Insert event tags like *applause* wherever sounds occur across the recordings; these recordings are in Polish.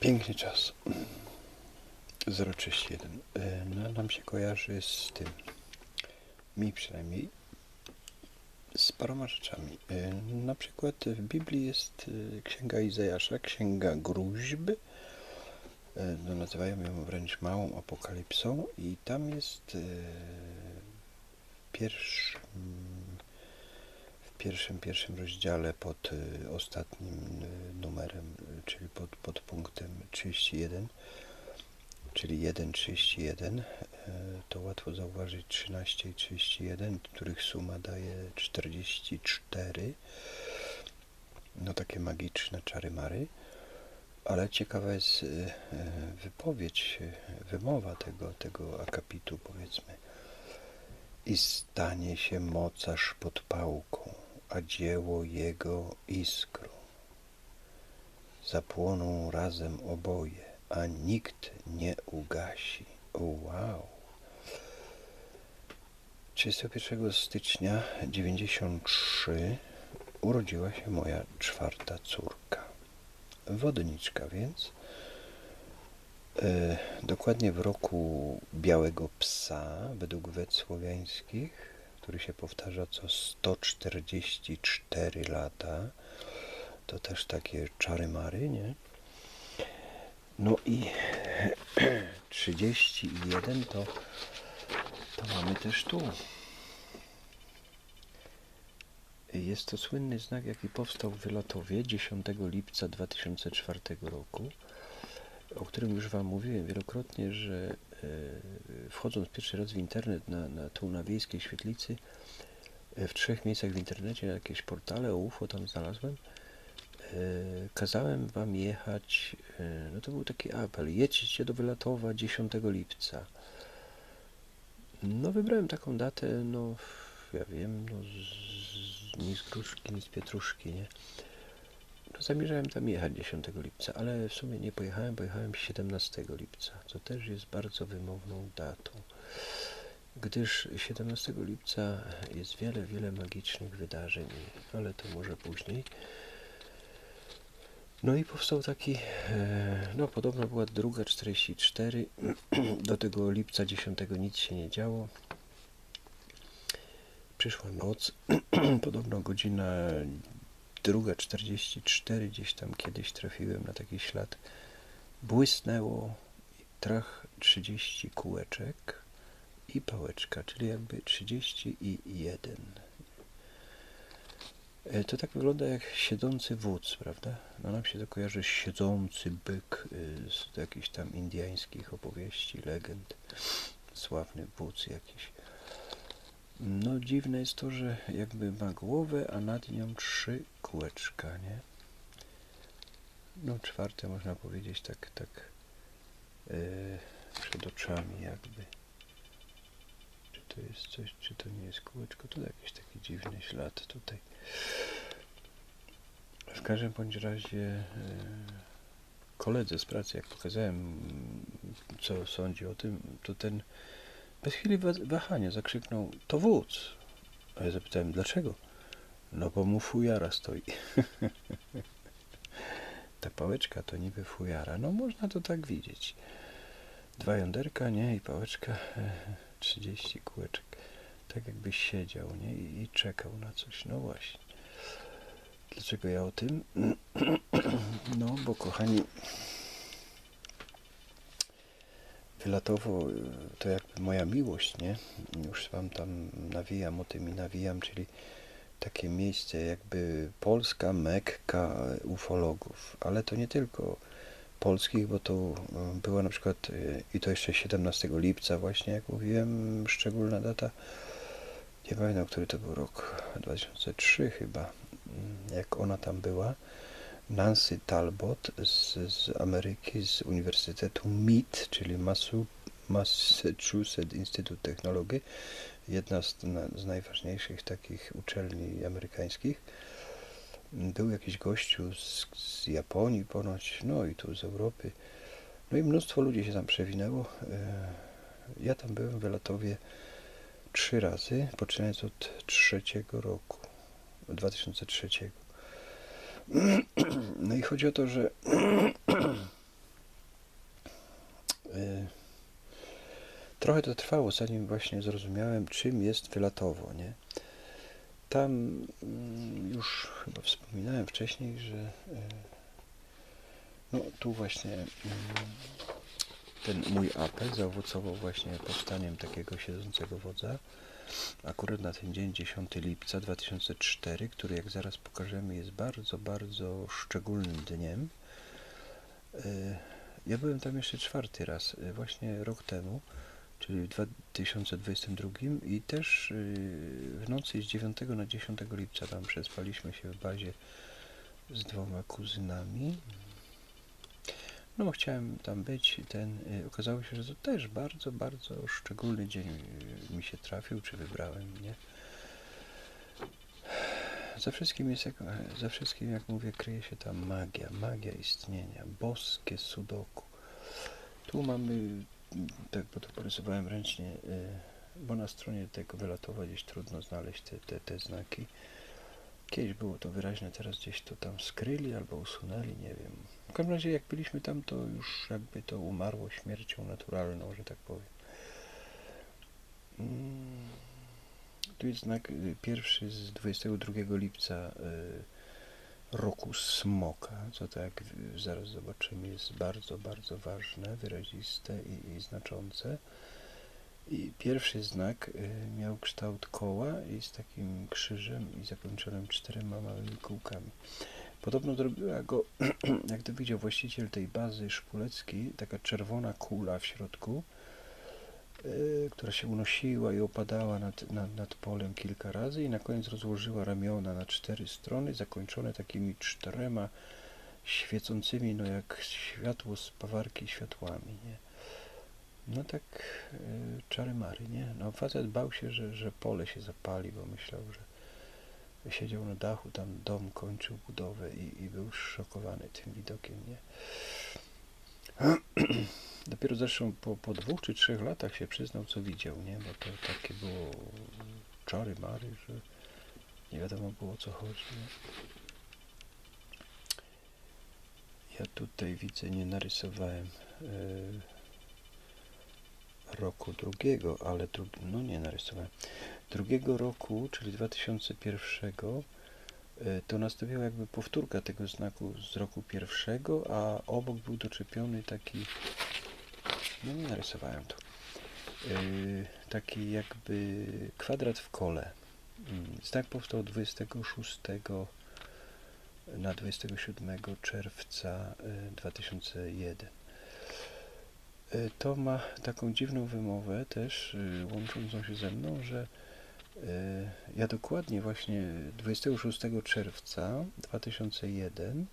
Piękny czas. 031. E, No, nam się kojarzy z tym. Mi przynajmniej. Z paroma rzeczami. E, Na przykład w Biblii jest e, Księga Izajasza, Księga Gruźb. No, nazywają ją wręcz małą apokalipsą i tam jest e, pierwszym, w pierwszym, pierwszym rozdziale pod ostatnim numerem, czyli pod, pod punktem 31, czyli 1,31, e, to łatwo zauważyć 13 i 31, których suma daje 44. No takie magiczne czary-mary. Ale ciekawa jest e, e, wypowiedź, wymowa tego, tego akapitu, powiedzmy. I stanie się mocarz pod pałką, a dzieło jego iskrą. Zapłoną razem oboje, a nikt nie ugasi. Wow! 31 stycznia 93 urodziła się moja czwarta córka. Wodniczka więc. E, dokładnie w roku Białego Psa, według wet słowiańskich, który się powtarza co 144 lata. To też takie czary-mary, nie? No i *clears throat* 31 to, to mamy też tu. Jest to słynny znak, jaki powstał w Wylatowie 10 lipca 2004 roku, o którym już Wam mówiłem wielokrotnie, że e, wchodząc pierwszy raz w internet na, na tu na wiejskiej świetlicy, e, w trzech miejscach w internecie, na jakieś portale o UFO tam znalazłem, kazałem Wam jechać, e, no to był taki apel, jedźcie do Wylatowa 10 lipca. No wybrałem taką datę, no ja wiem, no z, z gruszki, ni z pietruszki, nie? No zamierzałem tam jechać 10 lipca, ale w sumie nie pojechałem, pojechałem 17 lipca, co też jest bardzo wymowną datą. Gdyż 17 lipca jest wiele, wiele magicznych wydarzeń, ale to może później. No i powstał taki, e, no podobno była druga 44, *clears throat* do tego lipca 10 nic się nie działo. Przyszła noc, *clears throat* podobno godzina druga 44, gdzieś tam kiedyś trafiłem na taki ślad. Błysnęło i trach 30 kółeczek i pałeczka, czyli jakby 31. E, To tak wygląda jak siedzący wódz, prawda? No nam się to kojarzy siedzący byk y, z jakichś tam indyjskich opowieści, legend. Sławny wódz jakiś. No dziwne jest to, że jakby ma głowę, a nad nią trzy kółeczka, nie? No czwarte można powiedzieć tak, tak e, przed oczami jakby. To jest coś, czy to nie jest kółeczko? To jakiś taki dziwny ślad tutaj. W każdym bądź razie e, koledze z pracy, jak pokazałem, co sądzi o tym, to ten bez chwili wa- wahania zakrzyknął, to wódz. A ja zapytałem, dlaczego? No bo mu fujara stoi. *laughs* Ta pałeczka to niby fujara. No można to tak widzieć. Dwa jąderka, nie? I pałeczka, 30 kółeczek. Tak jakbyś siedział, nie? I, I czekał na coś. No właśnie. Dlaczego ja o tym? *clears throat* No, bo kochani, wylatowo y, to jakby moja miłość, nie? Już wam tam nawijam o tym i nawijam, czyli takie miejsce jakby Polska Mekka ufologów, ale to nie tylko polskich, bo to y, była na przykład y, i to jeszcze 17 lipca właśnie, jak mówiłem, szczególna data. Nie pamiętam, który to był rok, 2003 chyba, mm, jak ona tam była. Nancy Talbot z, z Ameryki, z Uniwersytetu MIT, czyli Massachusetts Instytut Technologii, jedna z, z najważniejszych takich uczelni amerykańskich był jakiś gościu z, z, Japonii ponoć, no i tu z Europy. No i mnóstwo ludzi się tam przewinęło. E, ja tam byłem w Elatowie trzy razy, poczynając od trzeciego roku, 2003. *clears throat* No i chodzi o to, że *clears throat* e, trochę to trwało, zanim właśnie zrozumiałem, czym jest wylatowo, nie? Tam mm, już chyba wspominałem wcześniej, że e, no tu właśnie mm, ten mój apel zaowocował właśnie powstaniem takiego siedzącego wodza. Akurat na ten dzień 10 lipca 2004, który jak zaraz pokażemy jest bardzo, bardzo szczególnym dniem. E, Ja byłem tam jeszcze czwarty raz, e, właśnie rok temu, czyli w 2022 i też y, w nocy z 9 na 10 lipca tam przespaliśmy się w bazie z dwoma kuzynami. No bo chciałem tam być ten, y, okazało się, że to też bardzo, bardzo szczególny dzień y, mi się trafił, czy wybrałem, nie? Za wszystkim jest, jak, za wszystkim, jak mówię, kryje się ta magia, magia istnienia, boskie sudoku. Tu mamy, tak, bo to porysowałem ręcznie, y, bo na stronie tego wylatowa gdzieś trudno znaleźć te, te, te znaki. Kiedyś było to wyraźne, teraz gdzieś to tam skryli albo usunęli, nie wiem. W każdym razie jak byliśmy tam, to już jakby to umarło śmiercią naturalną, że tak powiem. Mm, Tu jest znak y, pierwszy z 22 lipca y, roku smoka, co tak zaraz zobaczymy jest bardzo, bardzo ważne, wyraziste i, i znaczące. I pierwszy znak y, miał kształt koła i z takim krzyżem i zakończonym czterema małymi kółkami. Podobno zrobiła go, *clears throat* jak to widział właściciel tej bazy szpuleckiej, taka czerwona kula w środku, która się unosiła i opadała nad, nad, nad polem kilka razy i na koniec rozłożyła ramiona na cztery strony, zakończone takimi czterema świecącymi, no jak światło z pawarki światłami, nie? No tak y, czary mary, nie? No facet bał się, że, że pole się zapali, bo myślał, że siedział na dachu, tam dom kończył budowę i, i był szokowany tym widokiem, nie? *clears throat* Dopiero zresztą po, po dwóch czy trzech latach się przyznał, co widział, nie? Bo to takie było czary mary, że nie wiadomo było o co chodzi, nie? Ja tutaj widzę, nie narysowałem y, roku drugiego, ale drugi, no nie narysowałem. Drugiego roku, czyli 2001, y, to nastąpiła jakby powtórka tego znaku z roku pierwszego, a obok był doczepiony taki, no nie narysowałem to, y, taki jakby kwadrat w kole. Mm, Znak powstał 26 na 27 czerwca y, 2001. Y, To ma taką dziwną wymowę też, łączącą się ze mną, że ja dokładnie właśnie 26 czerwca 2001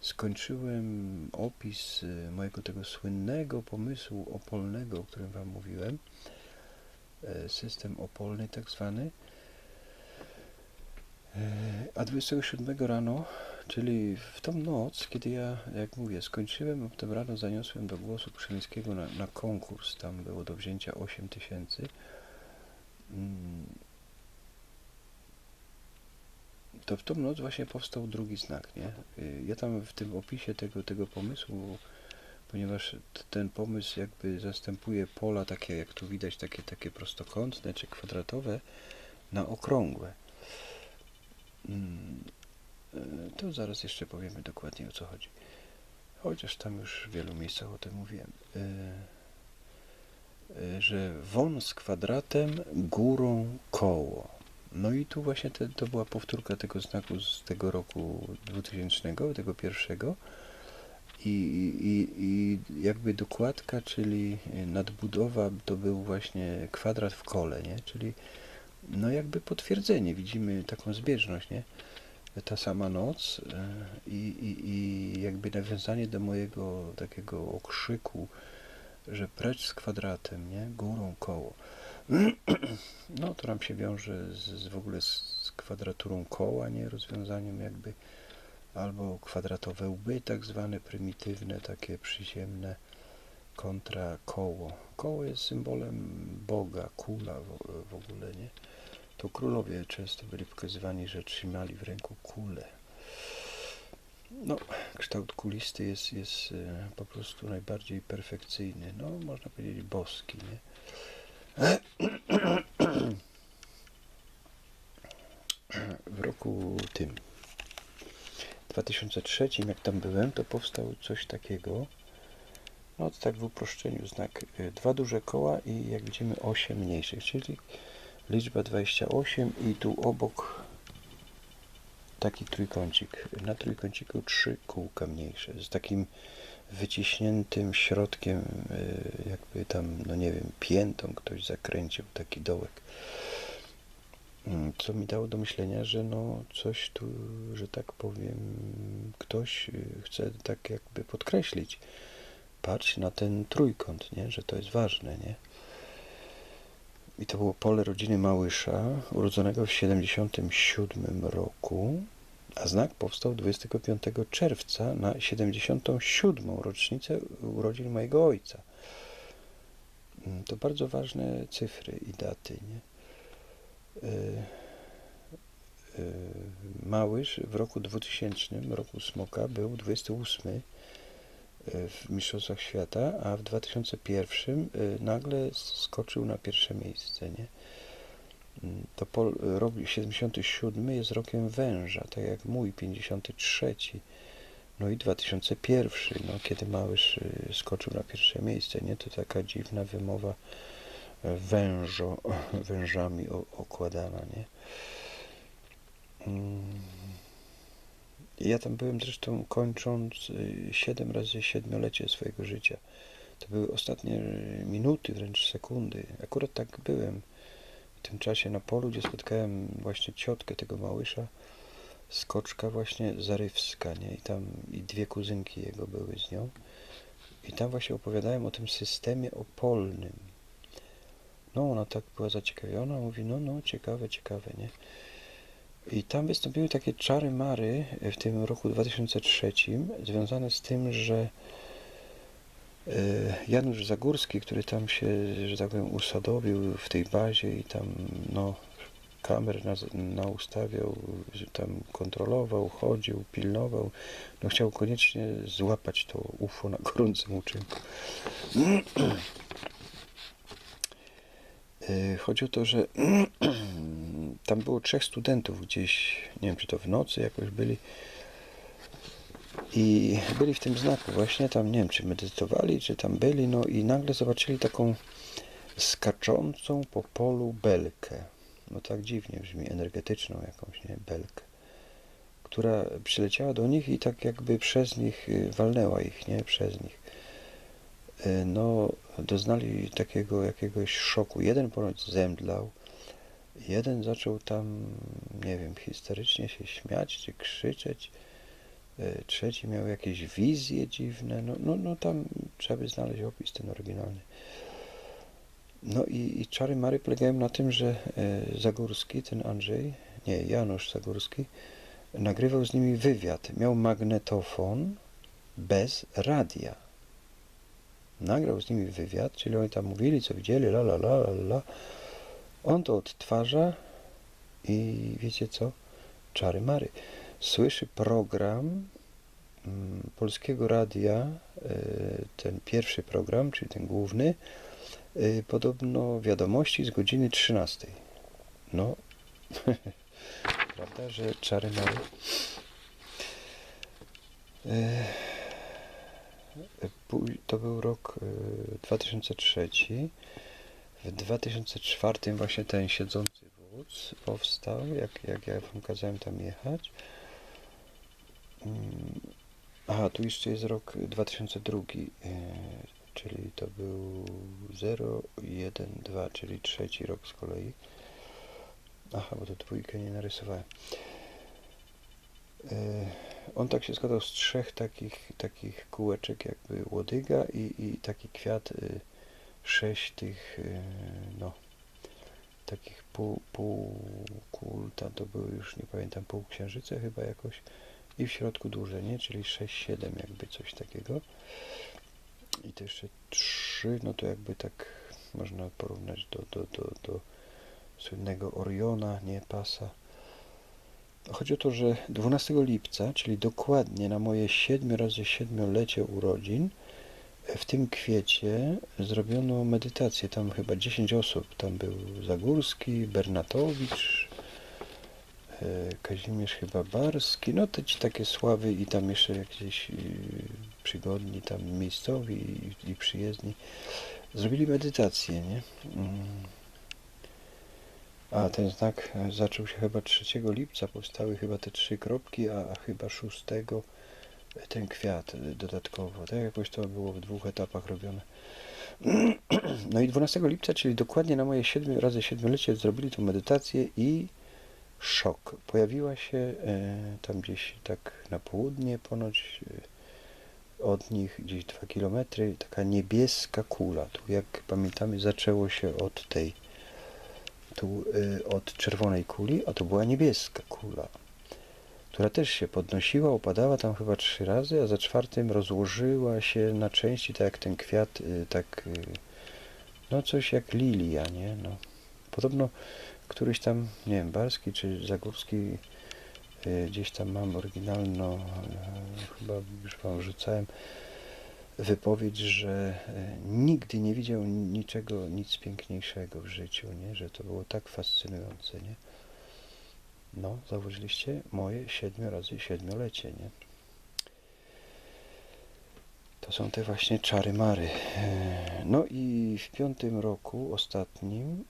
skończyłem opis y, mojego tego słynnego pomysłu opolnego, o którym Wam mówiłem, y, system opolny tak zwany, a 27 rano, czyli w tą noc, kiedy ja, jak mówię, skończyłem, a potem rano zaniosłem do głosu Krzemińskiego na, na konkurs, tam było do wzięcia 8 tysięcy, to w tą noc właśnie powstał drugi znak, nie? Y, Ja tam w tym opisie tego, tego pomysłu, ponieważ ten pomysł jakby zastępuje pola takie, jak tu widać, takie, takie prostokątne czy kwadratowe na okrągłe. Mm, y, To zaraz jeszcze powiemy dokładnie o co chodzi. Chociaż tam już w wielu miejscach o tym mówiłem. Y, Że wąs kwadratem, górą koło. No i tu właśnie te, to była powtórka tego znaku z tego roku 2000, tego pierwszego. I, i, i jakby dokładka, czyli nadbudowa, to był właśnie kwadrat w kole, nie? Czyli no jakby potwierdzenie, widzimy taką zbieżność, nie? Ta sama noc e, i, i, i jakby nawiązanie do mojego takiego okrzyku, że precz z kwadratem, nie? Górą koło. *clears throat* No to nam się wiąże z, z w ogóle z, kwadraturą koła, nie? Rozwiązaniem jakby albo kwadratowe łby, tak zwane prymitywne, takie przyziemne, kontra koło. Koło jest symbolem Boga, kula w, w ogóle, nie? To królowie często byli pokazywani, że trzymali w ręku kulę. No, kształt kulisty jest, jest e, po prostu najbardziej perfekcyjny. No, można powiedzieć boski, nie? W roku tym 2003, jak tam byłem, to powstał coś takiego. No, to tak w uproszczeniu znak. e, Dwa duże koła i jak widzimy 8 mniejszych, czyli liczba 28 i tu obok taki trójkącik. Na trójkąciku trzy kółka mniejsze z takim wyciśniętym środkiem, y, jakby tam, no nie wiem, piętą ktoś zakręcił taki dołek. Mm, Co mi dało do myślenia, że no coś tu, że tak powiem, ktoś y, chce tak jakby podkreślić. Patrz na ten trójkąt, nie? że to jest ważne, nie? I to było pole rodziny Małysza, urodzonego w 77 roku, a znak powstał 25 czerwca na 77. rocznicę urodzin mojego ojca. Mm, To bardzo ważne cyfry i daty, nie? Y, y, Małysz w roku 2000, roku Smoka, był 28 y, w Mistrzostwach Świata, a w 2001 y, nagle skoczył na pierwsze miejsce, nie? Mm, To pol, rok 77 jest rokiem węża, tak jak mój 53. No i 2001, no, kiedy Małysz y, skoczył na pierwsze miejsce, nie? To taka dziwna wymowa e, wężo, *laughs* wężami okładana, nie? Mm. Ja tam byłem zresztą kończąc 7 razy siedmiolecie swojego życia. To były ostatnie y, minuty, wręcz sekundy. Akurat tak byłem tym czasie na polu, gdzie spotkałem właśnie ciotkę tego Małysza, skoczka właśnie zarywska, nie? I tam i dwie kuzynki jego były z nią. I tam właśnie opowiadałem o tym systemie opolnym. No, ona tak była zaciekawiona, mówi, no, no, ciekawe, ciekawe, nie? I tam wystąpiły takie czary mary w tym roku 2003, związane z tym, że Janusz Zagórski, który tam się, że tak powiem, usadowił w tej bazie i tam, no, kamer na, naustawiał, że tam kontrolował, chodził, pilnował, no chciał koniecznie złapać to UFO na gorącym uczynku. E, Chodzi o to, że *clears throat* tam było trzech studentów gdzieś, nie wiem czy to w nocy jakoś byli i byli w tym znaku właśnie, tam nie wiem czy medytowali, czy tam byli, no i nagle zobaczyli taką skaczącą po polu belkę. No tak dziwnie brzmi, energetyczną jakąś, nie, belkę. Która przyleciała do nich i tak jakby przez nich y, walnęła ich, nie, przez nich. Y, No, doznali takiego jakiegoś szoku. Jeden ponoć zemdlał, jeden zaczął tam, nie wiem, historycznie się śmiać czy krzyczeć. Y, Trzeci miał jakieś wizje dziwne. No, no, no tam trzeba by znaleźć opis ten oryginalny. No i, i czary Mary polegają na tym, że e, Zagórski, ten Andrzej, nie, Janusz Zagórski, nagrywał z nimi wywiad. Miał magnetofon bez radia. Nagrał z nimi wywiad, czyli oni tam mówili, co widzieli, la la la la la. On to odtwarza i wiecie co? Czary Mary. Słyszy program mm, Polskiego Radia, e, ten pierwszy program, czyli ten główny, y, podobno wiadomości z godziny 13. No, *laughs* prawda, że czary Mary. Pój- To był rok y, 2003. W 2004 właśnie ten siedzący wódz powstał, jak, jak ja wam kazałem tam jechać. Mm, Aha, tu jeszcze jest rok 2002, y, czyli to był 0, 1, 2, czyli trzeci rok z kolei. Aha, bo to trójkę nie narysowałem. Y, On tak się składał z trzech takich, takich kółeczek, jakby łodyga i, i taki kwiat, y, sześć tych, y, no, takich pół, pół kul, tam to były już, nie pamiętam, półksiężyce chyba jakoś i w środku duże, nie? Czyli 6-7 jakby coś takiego. I to jeszcze 3, no to jakby tak można porównać do, do, do, do słynnego Oriona, nie? Pasa. Chodzi o to, że 12 lipca, czyli dokładnie na moje 7 razy 7 lecie urodzin, w tym kwiecie zrobiono medytację. Tam chyba 10 osób. Tam był Zagórski, Bernatowicz, Kazimierz chyba Barski. No te ci takie sławy i tam jeszcze jakieś y, przygodni tam miejscowi i, i przyjezdni. Zrobili medytację, nie? Mm. A ten znak e, zaczął się chyba 3 lipca, powstały chyba te trzy kropki, a, chyba 6 ten kwiat e, dodatkowo. Tak jakoś to było w dwóch etapach robione. *clears throat* No i 12 lipca, czyli dokładnie na moje 7 razy 7 lecie zrobili tą medytację i szok. Pojawiła się e, tam gdzieś tak na południe ponoć e, od nich gdzieś 2 km taka niebieska kula. Tu jak pamiętamy zaczęło się od tej tu y, od czerwonej kuli, a to była niebieska kula, która też się podnosiła, opadała tam chyba trzy razy, a za czwartym rozłożyła się na części, tak jak ten kwiat, tak, no coś jak lilia, nie? No. Podobno któryś tam, nie wiem, Barski czy Zagórski, y, gdzieś tam mam oryginalną, y, chyba już wam rzucałem, wypowiedź, że e, nigdy nie widział niczego, nic piękniejszego w życiu, nie? że to było tak fascynujące. Nie? No, zauważyliście? Moje siedmiu razy siedmiolecie, nie? To są te właśnie czary mary. E, no i w piątym roku, ostatnim,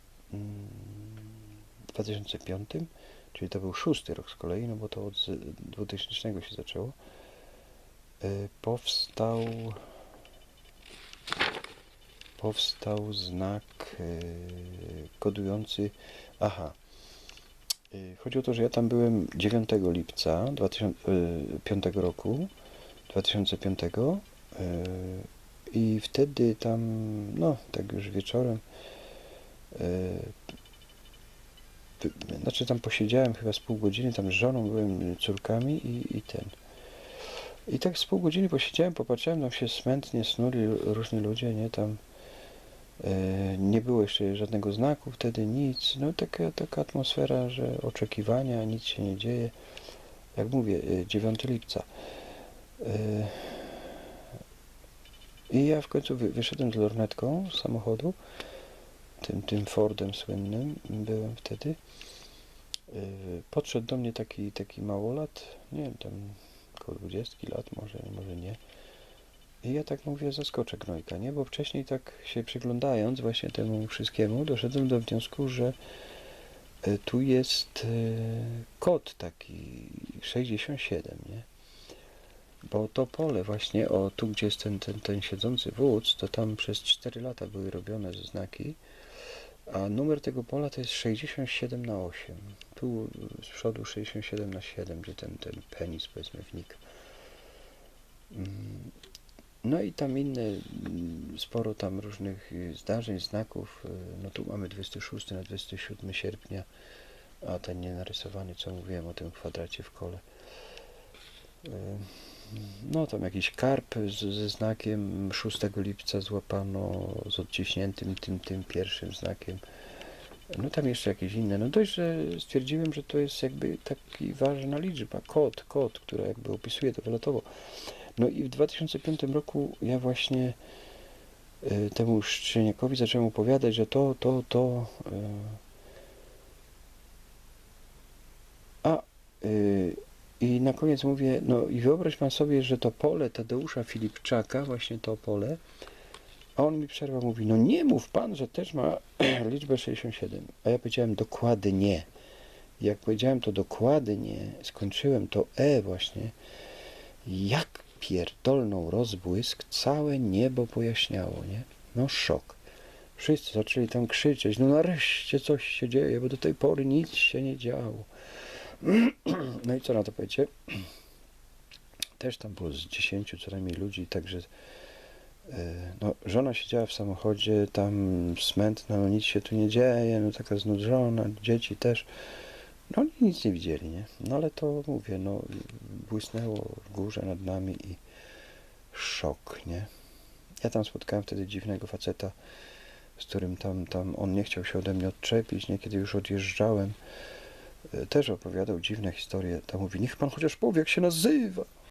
2005, mm, czyli to był szósty rok z kolei, no bo to od 2000 się zaczęło, e, powstał powstał znak e, kodujący. Aha. E, chodzi o to, że ja tam byłem 9 lipca 2005 e, roku, 2005 i wtedy tam, no, tak już wieczorem, znaczy tam posiedziałem chyba z pół godziny, tam z żoną byłem, córkami i, i ten. I tak z pół godziny posiedziałem, popatrzyłem, tam się smętnie snuli różni ludzie, nie, tam e, nie było jeszcze żadnego znaku wtedy, nic, no taka, taka atmosfera, że oczekiwania, nic się nie dzieje. Jak mówię, 9 e, lipca. E, I ja w końcu wy, wyszedłem z lornetką z samochodu, tym, tym Fordem słynnym byłem wtedy. E, podszedł do mnie taki, taki małolat, nie wiem, tam około 20 lat, może, może nie. I ja tak mówię, zaskoczę Gnojka, nie? Bo wcześniej tak się przyglądając właśnie temu wszystkiemu, doszedłem do wniosku, że e, tu jest e, kod taki 67, nie? Bo to pole właśnie, o tu gdzie jest ten, ten, ten siedzący wódz, to tam przez 4 lata były robione znaki, a numer tego pola to jest 67 na 8. Tu z przodu 67 na 7, gdzie ten, ten penis powiedzmy wnika. Mm, no i tam inne, mm, sporo tam różnych y, zdarzeń, znaków. Y, no tu mamy 26 na 27 sierpnia, a ten nienarysowany, co mówiłem o tym kwadracie w kole. No tam jakiś karp z, ze znakiem 6 lipca złapano z odciśniętym tym, tym pierwszym znakiem. No tam jeszcze jakieś inne. No dość, że stwierdziłem, że to jest jakby taki ważna liczba, kod, kod, która jakby opisuje to wylotowo. No i w 2005 roku ja właśnie y, temu Szczeniakowi zacząłem opowiadać, że to, to, to y, a y, i na koniec mówię, no i wyobraź pan sobie, że to pole Tadeusza Filipczaka, właśnie to pole, a on mi przerwał, mówi, no nie mów pan, że też ma *clears throat* liczbę 67. A ja powiedziałem dokładnie. Jak powiedziałem to dokładnie, skończyłem to E właśnie, jak pierdolną rozbłysk, całe niebo pojaśniało, nie? No szok. Wszyscy zaczęli tam krzyczeć, no nareszcie coś się dzieje, bo do tej pory nic się nie działo. No i co na to powiecie? Też tam było z dziesięciu co najmniej ludzi, także e, no, żona siedziała w samochodzie, tam smętna, no nic się tu nie dzieje, no taka znudzona, dzieci też. No oni nic nie widzieli, nie? No ale to mówię, no błysnęło w górze nad nami i szok, nie? Ja tam spotkałem wtedy dziwnego faceta, z którym tam, tam on nie chciał się ode mnie odczepić, nie? Kiedy już odjeżdżałem, też opowiadał dziwne historie. Tam mówi, niech pan chociaż powie, jak się nazywa.